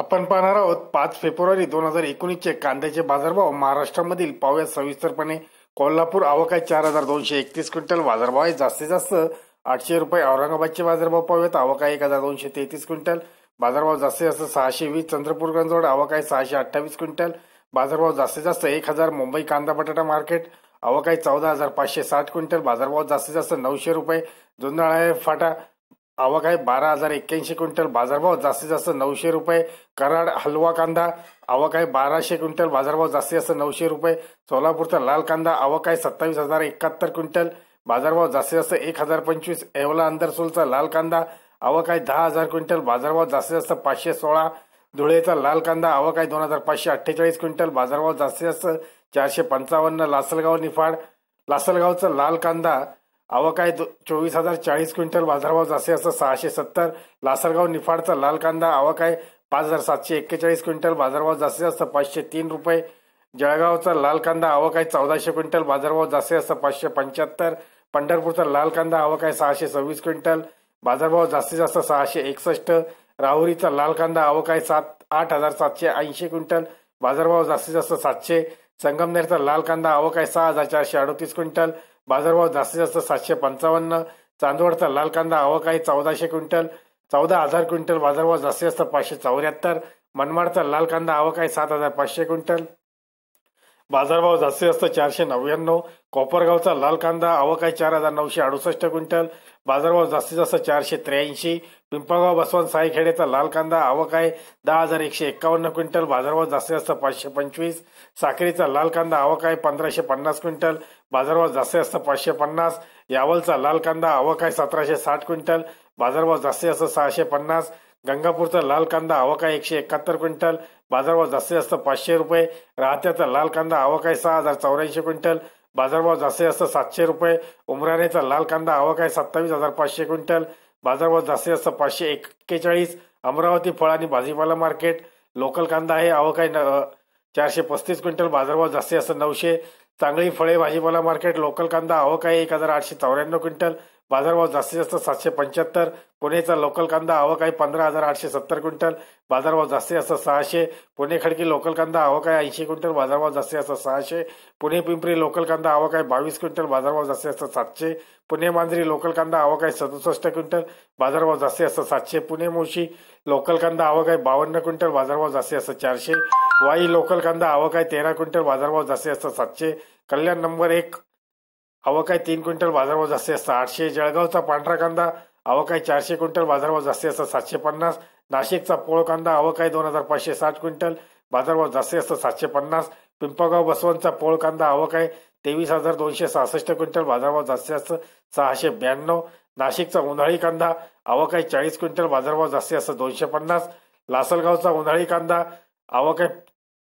आपण पाहणार आहोत पाच फेब्रुवारी दोन हजार एकोणीसचे कांद्याचे बाजारभाव महाराष्ट्रामधील पाहूया सविस्तरपणे. कोल्हापूर आवकाय चार हजार दोनशे एकतीस क्विंटल बाजारभाव आहे जास्तीत जास्त आठशे रुपये. औरंगाबादचे बाजारभाव पाहूयात आवक एक हजार दोनशे तेहतीस क्विंटल बाजारभाव जास्तीत जास्त सहाशे वीस. चंद्रपूर गंजवड आवक आहे सहाशे अठ्ठावीस क्विंटल बाजारभाव जास्तीत जास्त एक हजार. मुंबई कांदा बटाटा मार्केट आवक चौदा हजार पाचशे साठ क्विंटल बाजारभाव जास्तीत जास्त नऊशे रुपये. जुन्नर फाटा आवक आहे. बारा हजार एक्क्याऐंशी क्विंटल बाजारभाव जास्तीत जास्त नऊशे रुपये. कराड हलवा कांदा आवक आहे बाराशे क्विंटल बाजारभाव जास्तीत जास्त नऊशे रुपये. सोलापूरचा लाल कांदा आवक आहे सत्तावीस हजार एकाहत्तर क्विंटल बाजारभाव जास्तीत जास्त एक हजार पंचवीस. येवला अंदरसोलचा लाल कांदा आवक आहे दहा हजार क्विंटल बाजारभाव जास्तीत जास्त पाचशे सोळा. धुळेचा लाल कांदा आवक आहे दोन हजार पाचशे अठ्ठेचाळीस क्विंटल बाजारभाव जास्तीत जास्त चारशे पंचावन्न. लासलगाव निफाड लासलगावचा लाल कांदा आवक आहे. चोवीस हजार चाळीस क्विंटल बाजारभाव जास्तीत जास्त सहाशे सत्तर. लासलगाव निफाडचा लाल कांदा आवक आहे. पाच हजार सातशे एक्केचाळीस क्विंटल बाजारभाव जास्तीत जास्त पाचशे तीन रुपये. जळगावचा लाल कांदा आवक आहे. चौदाशे क्विंटल बाजारभाव जास्तीत जास्त पाचशे पंच्याहत्तर. पंढरपूरचा लाल कांदा आवक आहे. सहाशे सव्वीस क्विंटल. बाजारभाव जास्तीत जास्त सहाशे एकसष्ट. राहुरीचा लाल कांदा आवक आहे. सात आठ हजार सातशे ऐंशी क्विंटल. बाजारभाव जास्तीत जास्त सातशे. संगमनेरचा लाल कांदा आवक आहे. सहा हजार चारशे अडतीस क्विंटल. बाजारभाव जास्तीत जास्त सातशे पंचावन्न चांदवडचा लाल कांदा आवक आहे चौदाशे क्विंटल चौदा हजार क्विंटल बाजारभाव जास्तीत जास्त पाचशे चौऱ्याहत्तर मनमाडचा लाल कांदा आवक आहे सात हजार पाचशे क्विंटल. बाजारभाव जास्तीत जास्त चारशे नव्याण्णव कोपरगावचा लाल कांदा आवक आहे चार हजार नऊशे अडुसष्ट क्विंटल बाजारभाव जास्तीत जास्त चारशे त्र्याऐंशी पिंपळगाव बसवंत साईखेडेचा लाल कांदा आवक आहे दहा हजार एकशे एक्कावन्न क्विंटल बाजारभाव जास्तीत जास्त पाचशे पंचवीस साखरेचा लाल कांदा आवक आहे पंधराशे पन्नास क्विंटल बाजारभाव जास्तीत जास्त पाचशे पन्नास. यावलचा लाल कांदा आवक आहे सतराशे साठ क्विंटल. बाजारभाव जास्तीत जास्त सहाशे पन्नास. गंगापूरचा लाल कांदा आवक आहे एकशे एकाहत्तर क्विंटल. बाजारभाव जास्तीत जास्त पाचशे रुपये. राहत्याचा लाल कांदा आवक आहे सहा हजार चौऱ्याऐंशी क्विंटल. बाजारभाव जास्तीत जास्त सातशे रुपये. उमराणेचा लाल कांदा आवक आहे सत्तावीस हजार पाचशे क्विंटल. बाजारभाव जास्तीत जास्त पाचशे एक्केचाळीस. अमरावती फळ आणि भाजीपाला मार्केट. लोकल कांदा आहे आवक आहे चारशे पस्तीस क्विंटल. बाजारभाव जास्तीत जास्त नऊशे. चांगली फळे भाजीपाला मार्केट लोकल कांदा आवक आहे एक हजार आठशे चौऱ्याण्णव क्विंटल. बाजारभाव जास्तीत जास्त सातशे पंच्याहत्तर. पुणेचा लोकल कांदा आवक आहे पंधरा हजार आठशे सत्तर क्विंटल. बाजारभाव जास्तीत जास्त सहाशे. पुणे खडकी लोकल कांदा आवक आहे ऐंशी क्विंटल. बाजारभाव जास्तीत जास्त सहाशे. पुणे पिंपरी लोकल कांदा आवक आहे बावीस क्विंटल. बाजारभाव जास्तीत जास्त सातशे. पुणे मांजरी लोकल कांदा आवक आहे सदुसष्ट क्विंटल. बाजारभाव जास्तीत जास्त सातशे. पुणे मोशी लोकल कांदा आवक आहे बावन्न क्विंटल. बाजारभाव जास्तीत जास्त चारशे. वाई लोकल कांदा आवक आहे तेरा क्विंटल बाजारभाव जास्तीत जास्त सातशे. कल्याण नंबर एक आवक आहे तीन क्विंटल बाजारभाव जास्तीत जास्त आठशे. जळगावचा पांढरा कांदा आवक आहे चारशे क्विंटल बाजारभाव जास्तीत जास्त सातशे पन्नास. नाशिकचा पोळ कांदा आवक आहे दोन हजार पाचशे साठ क्विंटल बाजारभाव जास्तीत जास्त सातशे पन्नास. पिंपळगाव बसवंतचा पोळ कांदा आवक आहे तेवीस हजार दोनशे सहासष्ट क्विंटल बाजारभाव जास्तीत जास्त सहाशे ब्याण्णव. नाशिकचा उन्हाळी कांदा आवक आहे चाळीस क्विंटल बाजारभाव जास्तीत जास्त दोनशे पन्नास. लासलगावचा उन्हाळी कांदा आवक आहे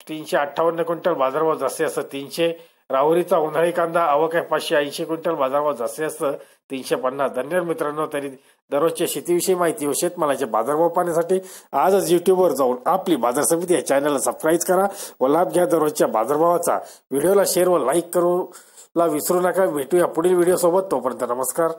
तीनशे अठ्ठावन्न क्विंटल बाजारभाव जास्तीत जास्त तीनशे. राहुरीचा उन्हाळी कांदा आवक आहे पाचशे ऐंशी क्विंटल बाजारभाव जास्तीत जास्त तीनशे पन्नास. धन्यवाद मित्रांनो तरी दररोजच्या शेतीविषयी माहिती व शेतमालाचे बाजारभाव पाहण्यासाठी आजच युट्यूबवर जाऊन आपली बाजार समिती या चॅनलला सबस्क्राईब करा व लाभ घ्या दररोजच्या बाजारभावाचा. व्हिडिओला शेअर व लाईक करूला विसरू नका. भेटूया पुढील व्हिडिओ सोबत. तोपर्यंत नमस्कार.